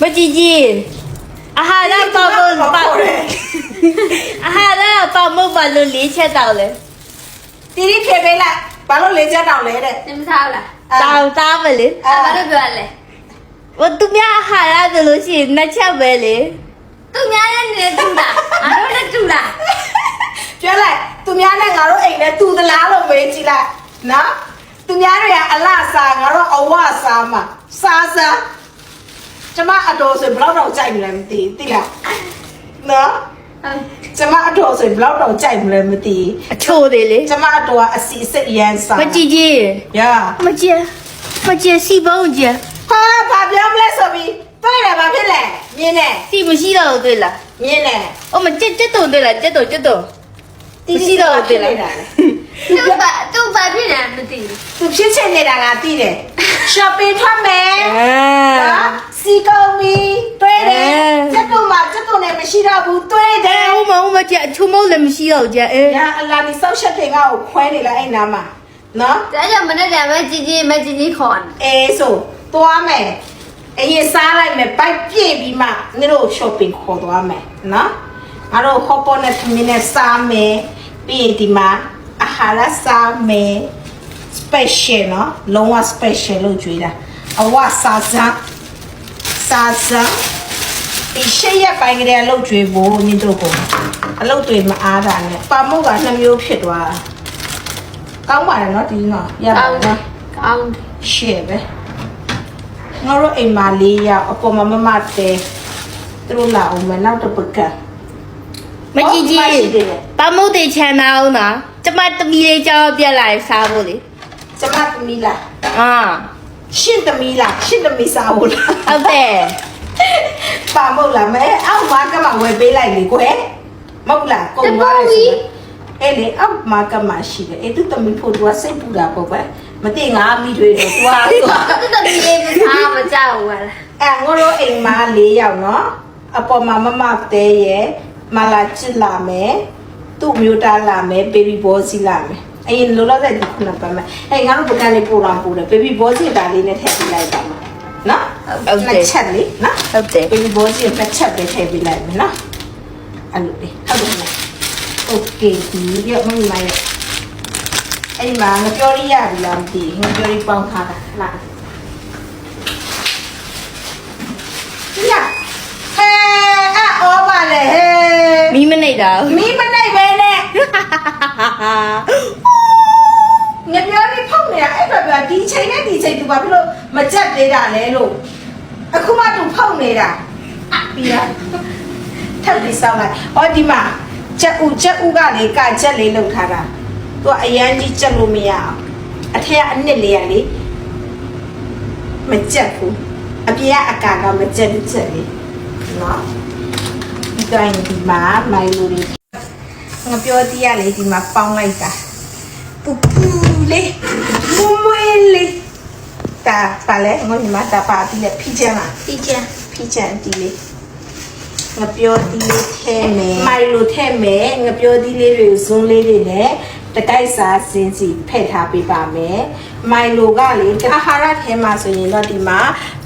မကြည့်ကြည့်အာဟာရပေါမလို့ပါအာဟာရပေါမလို့ပါလို့လေးချက်တောက်လဲတီတီဖြေပေးလိုက်ဘာလို့လေးချက်တောင်လဲတဲ့နင်မစားဘူးလားတောက်သားမလေအဲ့ဘာလို့ပြောရလဲဝတ်သူများအာဟာရဆိုလို့ရှိရင်နှစ်ချက်ပဲလေသူများနဲ့နေတူလားအားလုံးနဲ့တူလားပြောလိုက်သူများနဲ့ငါတို့အိမ်နဲ့တူသလားလို့မေးကြည့်လိုက်နော်သူများတွေကအလစားငါတို့အဝစားမှာစားစား ကျမအတော်ဆိုဘယ်လောက်တော့ကြိုက်မလဲမသိဘူးသိလားနော်ကျမအတော်ဆိုဘယ်လောက်တော့ကြိုက်မလဲမသိဘူးအချို့သေးလေကျမအတော်ကအစီအစစ်အရန်စားမကြည့်ကြည့်ရာမကြည့်မကြည့်စီပုံးကြည့်ဟာဘာပြောမလဲဆိုပြီးတွေ့တယ်ဘာဖြစ်လဲမြင်တယ်စီမရှိတော့ဘူးတွေ့လားမြင်တယ်အော်မကြက်ကြက်တုံတွေ့လားကြက်တုံကြက်တုံမရှိတော့ဘူးတွေ့လားသူ့ဘာသူ့ဘာဖြစ်နေမသိဘူးသူဖြစ်ချင်နေတာငါသိတယ် shopping ထွက်မယ်အာနော် စီကုံမီတွေ့တယ်အဲစက်တုံမှာစက်တုံနဲ့မရှိတော့ဘူးတွေ့တအဲယ်ဥမဥမကြက်အချို့မဟုတ်လည်းမရှိတော့ဘူးကြက်အေးညာအလာဒီဆောက်ရှက်တင်ငါ့ကိုခွဲနေလိုက်အဲ့နားမှာနော်ဒါကြောင့်မနေ့ကပဲကြည်ကြည်မကြည်ကြည်ခေါ်နေအေးဆိုသွားမယ်အရင်စားလိုက်မယ်ပိုက်ပြည့်ပြီးမှနင်တို့ shopping ခေါ်သွားမယ်နော်ငါတို့ hot pot နဲ့သမင်းနဲ့စားမယ်ပြီးရင်ဒီမှာအာဟာရစားမယ် special နော်လုံးဝ special လို့ကြွေးတာအဝစားစမ်း စားစမ်းဒီရှေ့ရက်ပိုင်းကလေးအလုပ်ကြွေးဖို့နင်တို့ကိုအလုပ်တွေမအားတာနဲ့ပါမုတ်ကနှမျိုးဖြစ်သွားတာကောင်းပါတယ်နော်ဒီနော်ရပါကောင်းတယ်နော်ကောင်းတယ်ရှေ့ပဲငါတို့အိမ်မလေးရောက်အပေါ်မှာမမတဲသူတို့လာအောင်မနောက်တစ်ပတ်ကမကြည့်ကြည့်ပမုတ်တေချန်နာအောင်နော်ကျမတမီလေးကြောက်ပြက်လာစားဖို့လေကျမသမီးလားအာ ရှင့်သမီးလားရှင့်သမီးစားဖို့လားဟုတ်တယ်ပါမဟုတ်လားမဲအောက်မှာကမှဝယ်ပေးလိုက်လေကွယ်မဟုတ်လားကုန်သွားတယ်ဆိုတော့အဲ့လေအောက်မှာကမှရှိတယ်အဲ့သူသမီးဖို့သူကစိတ်ပူတာပေါ့ကွယ်မသိငါမိတွေတော့သူကသူကသူတမီးလေးမစားမကြောက်ဘူးလားအဲငါတို့အိမ်မလေးယောက်နော်အပေါ်မှာမမတဲရဲ့မလာချစ်လာမယ်သူ့မျိုးသားလာမယ် baby boy စီလာမယ် အရင်လောလောဆယ်ဒီခုနပါမယ်အဲငါတို့ပကန်းလေးပို့တော့ပို့တယ် baby boy စီဒါလေးနဲ့ထည့်ပေးလိုက်ပါမယ်နော်နှစ်ချက်လေးနော်ဟုတ်တယ် baby boy စီနှစ်ချက်ပဲထည့်ပေးလိုက်မယ်နော်အဲ့လိုလေးဟုတ်တယ်နော် okay ဒီရမမလိုက်အဲ့ဒီမှာငပြောရရပြီလားမသိဘူးငပြောရပေါင်းထားတာလားညဟဲအော်ပါလေဟဲမီးမနေတာဘူးမီးမနိုင်ပဲနဲ့ ငါပြောနေဖောက်နေတာအဲ့တော့ပြောဒီချိန်နဲ့ဒီချိန်သူဘာဖြစ်လို့မကြက်သေးတာလဲလို့အခုမှသူဖောက်နေတာအပြီးရထပ်ပြီးစောင်းလိုက်ဟောဒီမှာချက်ဥချက်ဥကလေကချက်လေးလောက်ထားတာသူကအရန်ကြီးချက်လို့မရအောင်အထက်ကအနစ်လေးရလေမကြက်ဘူးအပြင်ကအကာကမကြက်ဘူးချက်လေးနော်ဒီတိုင်းဒီမှာမိုင်လိုလေးငါပြောသေးရလေဒီမှာပေါင်းလိုက်တာပူပူ လေးမွမွေးလေးတာပါလေငါဒီမှာတာပါပြီးလေဖိချမ်းလားဒီချင်ဖိချမ်းဒီလေးငါပြောဒီလေးထဲမယ်မိုင်လိုထဲမယ်ငါပြောဒီလေးတွေဇွန်းလေးတွေနဲ့တတိုက်စားစင်းစီဖဲ့ထားပေးပါမယ်မိုင်လိုကလေအာဟာရထဲမှာဆိုရင်တော့ဒီမှာ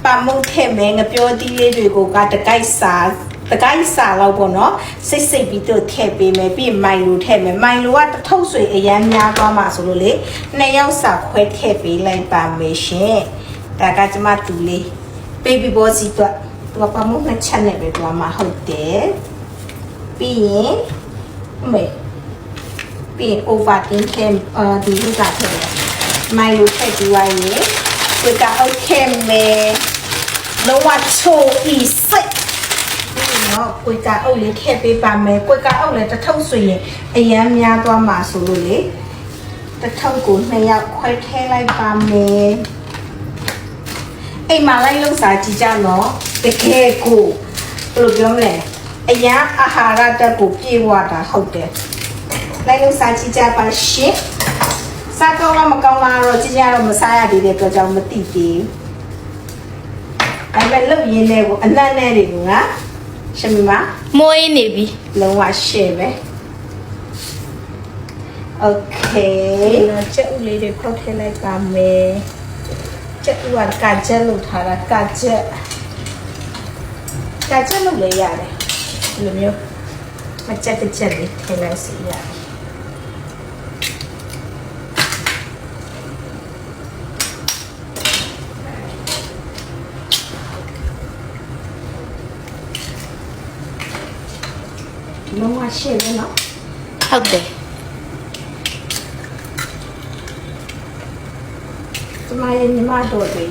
ပါမုတ်ထဲမယ်ငါပြောဒီလေးတွေကိုကတတိုက်စား တကိုင်းစာတော့ပေါ့နော်စိတ်စိတ်ပြီးတော့ထည့်ပေးမယ်ပြီးရင်မိုင်လိုထည့်မယ်မိုင်လိုကတစ်ထုပ်ဆွေအရန်များသွားမှာဆိုလို့လေနှစ်ယောက်စာခွဲထည့်ပေးလိုက်ပါမယ်ရှင်ဒါကကျမတူလေး baby boy စီတော့သူကပမုတ်နှစ်ချက်နဲ့ပဲသွားမှာဟုတ်တယ်ပြီးရင်အမေပြီးရင် Ovaltine ထဲအာဒီလိုကထည့်တယ်မိုင်လိုထည့်ပြီးွားရင်ဝေကအောက်ထဲမယ်လောဝချိုဤစိတ် နော်ကိုကအုပ်လေးထည့်ပေးပါမယ်ကိုကအုပ်လည်းတစ်ထုပ်ဆိုရင်အရန်များသွားမှာဆိုလို့လေတစ်ထုပ်ကိုနှစ်ယောက်ခွဲထည့်လိုက်ပါမယ်အိမ်မှာလိုက်လို့စားကြည့်ကြနော်တကယ်ကိုဘယ်လိုပြောမလဲအရန်အာဟာရတက်ကိုပြေဝတာဟုတ်တယ်လိုက်လို့စားကြည့်ကြပါရှင်စားကောင်းလားမကောင်းလားတော့ကြည့်ကြတော့မစားရသေးတဲ့အတွက်ကြောင့်မသိသေးဘူးဒါပေမဲ့လုတ်ရင်းနဲ့ကိုအနက်နဲ့တွေကို ငါရှမီမမွေးနေပြီလုံးဝ share ပဲ Okay နော်ချက်ဥလေးတွေဖောက်ထည့်လိုက်ပါမယ်ချက်ဥကကချက်လို့ထားတာကချက်ကြာချက်လုပ်လဲရတယ်ဒီလိုမျိုးမကြက်တစ်ချက်လေးထည့်လိုက်စီရတယ် လုံးဝရှင်းတယ်နော်ဟုတ်တယ်ကျမရဲ့ညီမတို့တွေ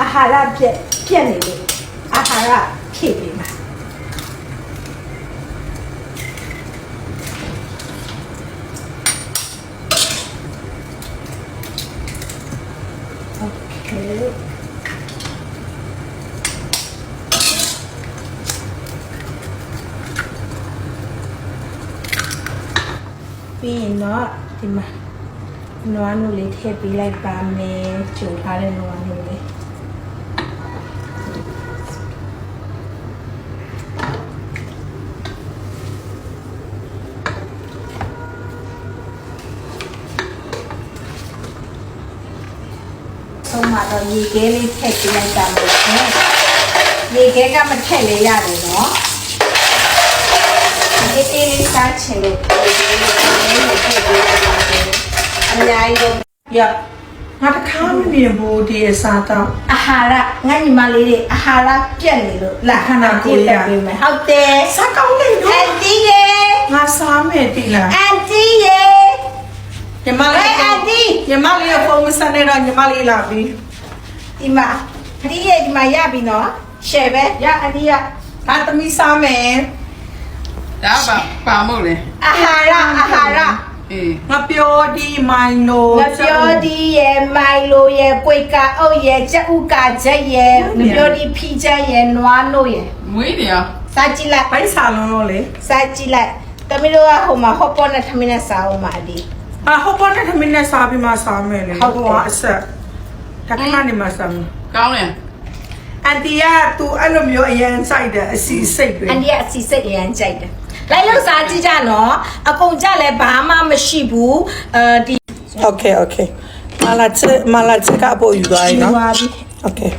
အာဟာရပြက်ပြက်နေလို့အာဟာရဖြည့်ပေး တော့ဒီမှာနွားနုလေးထည့်ပေးလိုက်ပါမယ်ကြိုထားတဲ့နွားနုလေးဆုံးမတော့ရေခဲလေးထည့်ပေးလိုက်ပါမယ်ရှင်ရေခဲကမထည့်လေရတယ်နော်ဒီအေးလေးစားချင်လို့ရေခဲလေးထည့်ပေးလို က်ပါမယ်အများကြီးတော့ရငါတခါမမြင်ဘူးဒီအစားတော့အာဟာရငါညီမလေးတွေအာဟာရပြတ်နေလို့လာခန္ဓာကိုယ်ရတက်ပေးမယ်ဟုတ်တယ်စားကောင်းနေအနော်န်တီရေငါစားမယ်တိလားအန်တီရေညီမဟဲ့လေးအန်တီညီမလေးရဲ့ဖုန်းမဆက်နေတော့ညီမလေးလာပြီဒီမှာအန်တီရေဒီမှာရပြီနော်ရှယ်ပဲရအန်တီရငါသမီးစားမယ်ဒါပါပါမို့လေအာဟာရအာဟာရအေး ငါပြောဒီမိုင်နိုငါပြောဒီရေမိုင်လိုရေကွေကအုပ်ရေကြက်ဥကချက်ရေငါပြောဒီဖီချက်ရေနွားနို့ရေမွေးနေရောစားကြည့်လိုက်ဘိုက်စားလုံးလို့လေစားကြည့်လိုက်တမီးတို့ကဟိုမှာဟော့ပေါ်နဲ့ထမင်းနဲ့စားအောင်ပါအဒီဟာဟောပေါ်တဲ့ထမင်းနဲ့စားပြီးမှစားမယ်လေဟုတ်တယ်ဟိုကအဆက်တခါနေမှစားမယ်ကောင်းတယ်အန်တီက तू အဲ့လိုမျိုးအရန်စိုက်တယ်အစီစိတ်ပဲအန်ဒီကအစီစိတ်အရန်ကြိုက်တယ် လိုက်လောက်စားကြည့်ကြနော်အကုန်ကြလဲဘာမှမရှိဘူးအဲဒီ Okay okay မလာချစ်မလာချစ်ကပို့ယူသွားရင်နော် ပါပြီ Okay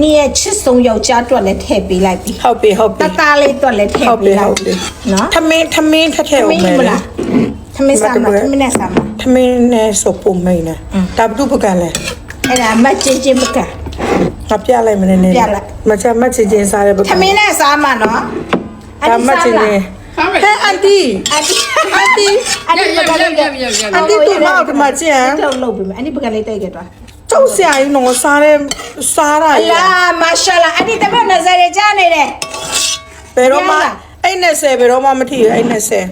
နေရချစ်ဆုံးယောက်ျားအတွက်လည်းထည့်ပေးလိုက်ပြီဟုတ်ပြီဟုတ်တပြီ သားလေးအတွက်လည်းထည့်ပေးလိုက်ပြီနော်ထမင်းထမင်းထက်ထဲဦးမယ်လေသမင်းစားမသမင်းနဲ့စားမထမင်းနဲ့ဆိုပုံမိန်နဲ့တာဘူးပကံလဲအဲ့ဒါမချင်းချင်းမက ငါပြလိုက်မနေနဲ့ပြလိုက် မချမချင်းချင်းစားတဲ့ပကံ သမင်းနဲ့စားမနော်ဒါမှချင်းချင်း စားမယ်ဟဲ့အန်တီအန်ဒီအန်တီအန်ဒီပကလေးရရရရအန်တီတူမောက်ဒီမှာကျန်လုံးလုံးပြီအန်ဒီပကလေးတိုက်ခဲ့တော့ကျုပ်ဆရာကြီးနော်စားတဲ့စားတာအရလာမာရှာလာအန်ဒီတမန်နဇာရကြားနေတယ်ဘယ်တော့မှရလားအဲ့နဲ့ဆယ်ဘယ်တော့မှမထီရအဲ့နဲ့ဆယ်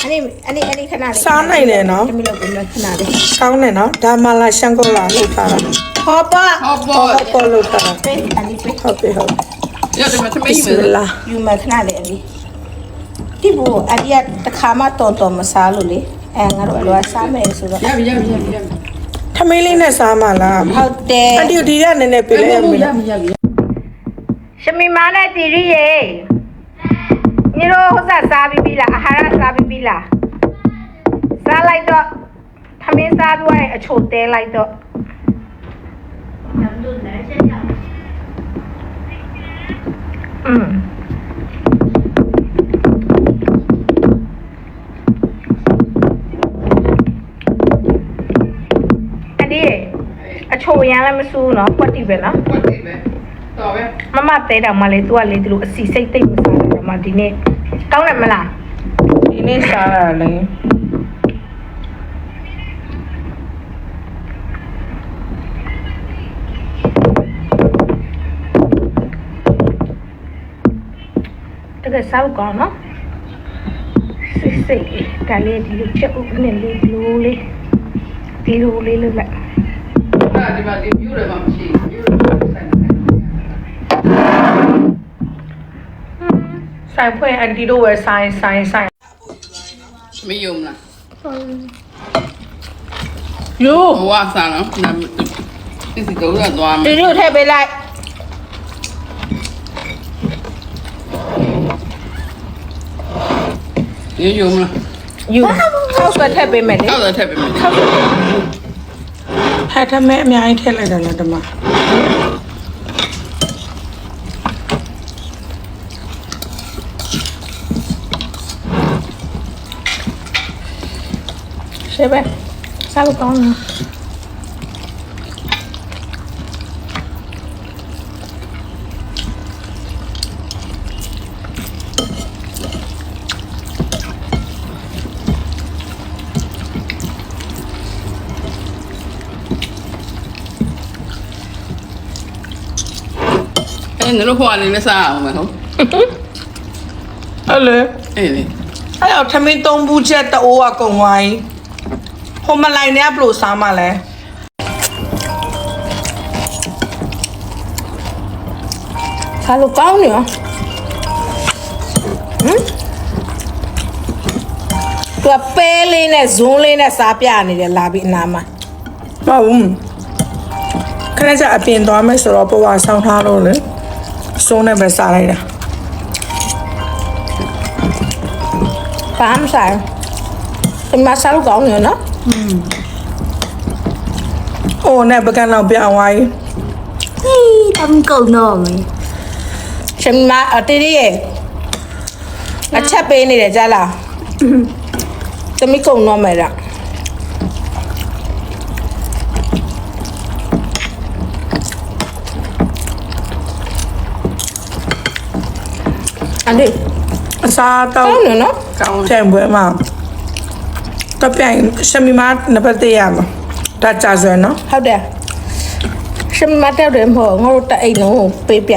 အန်ဒီအန်ဒီအန်ဒီခဏလေးစားနိုင်တယ်နော်သမီးလုံးပြီနော်ခဏလေးကောင်းတယ်နော်ဒါမှလာရှန်ကောလာလှုပ်ထားတာဟောပါဟောဟောပေါ်ပေါ်လှုပ်ထားတာပေးအန်ဒီပေးဟုတ်ပြီဟုတ်ရတယ်မသမီးဘစ်မယ်မလာယူမခဏလေးအန်ဒီ ဒီဘူအန်ဒီကတခါမှတော်တော်မစားလို့လေအဲငါတို့အလောစားမယ်ဆိုတော့ရပြီရပြီရပြီရပြီထမင်းလေးနဲ့စားမလားဟုတ်တယ်အန်တီဒီကနည်းနည်းပေးလိုက်ရမရလားပြီရပြီရှမီမာနဲ့တီရီရေညီတို့ဟိုစားစားပြီးပြီလားအာဟာရစားပြီးပြီလားစားလိုက်တော့ထမင်းစားပြီးရင်အချိုတဲလိုက်တော့อืม ရမ်းလည်းမစူးနော်ပွက်တီပဲနော်ဟုတ်ပြီပဲတော်ပဲမမတဲတောင်မလေးသူကလေသူတို့အစီစိတ်သိမ့်မစားတယ်မဒီနေ့ကောင်းတယ်မလားဒီနေ့စားရလေတကယ်စားကောင်းနော်စိတ်စိတ်လေးဒါလေးဒီလိုချက်ဥနဲ့လေးဒီလိုလေးဒီလိုလေးလုပ်လိုက် အဲ့ဒီမှာဒီပြူတယ်မှာမရှိဘူးပြူတယ်မှာဆိုင်တယ်ဆိုင်ဖွင့်အန်တီတို့ဝယ်ဆိုင်ဆိုင်ဆိုင်မယုံလားယူဟိုကစားနော်နာမဒီစီကတော့သွားမဒီယ်လိုထည့်ပေးလိုက်ရယုံလားယူခောက်ဆွဲထည့်ပေးမယ်လေကောက်တော့ထည့်ပေးမယ်ခောက်ဆွဲ ထိုက်ထမဲအများကြီးထည့်လိုက်တာလားဒီမှာရှေ့ပဲစားလို့ကောင်းလား ငါတို့ဟိုအနေနဲ့စားအောင်မယ်ဟုတ်အဲ့လေအေးလေအဲ့တော့ထမင်းသုံးဘူးချက်တအိုးကကုံဝိုင်းဟိုမလိုက်နဲ့ဘလို့စားမလဲစားလို့ကောင်းတယ်နော်ဟမ်သူကပဲလေးနဲ့ဇွန်းလေးနဲ့စားပြနေတယ်လာပြီးအနာမှာဟုတ်ဘူးခဏကျအပြင်သွားမယ်ဆိုတော့ဘဝဆောင်းထားလို့လေ စိုးနဲ့ပဲစားလိုက်တာဘာမှမစားဘူးဒီမှာစားလို့ကောင်းတယ်နော်ဟိုနဲ့ပကန်းတော့ပြောင်းသွားပြီဟေးတမ်ကုန်တော့မယ်ရှင်မအတေးရီရဲ့အချက်ပေးနေတယ်ကြားလားသမီးကုံတော့မယ်လား အဲ့ဒီအစားတော့ကောင်းတယ်နော်ကောင်းပြိုင်ပွဲမှာတော့ပြိုင်ရှမီမာနံပါတ်1ရမှာဒါကြဆွဲနော်ဟုတ်တယ်ရှင်မတက်တယ်မဟုတ်ငါတို့တအိတ်လုံးကိုပေးပြ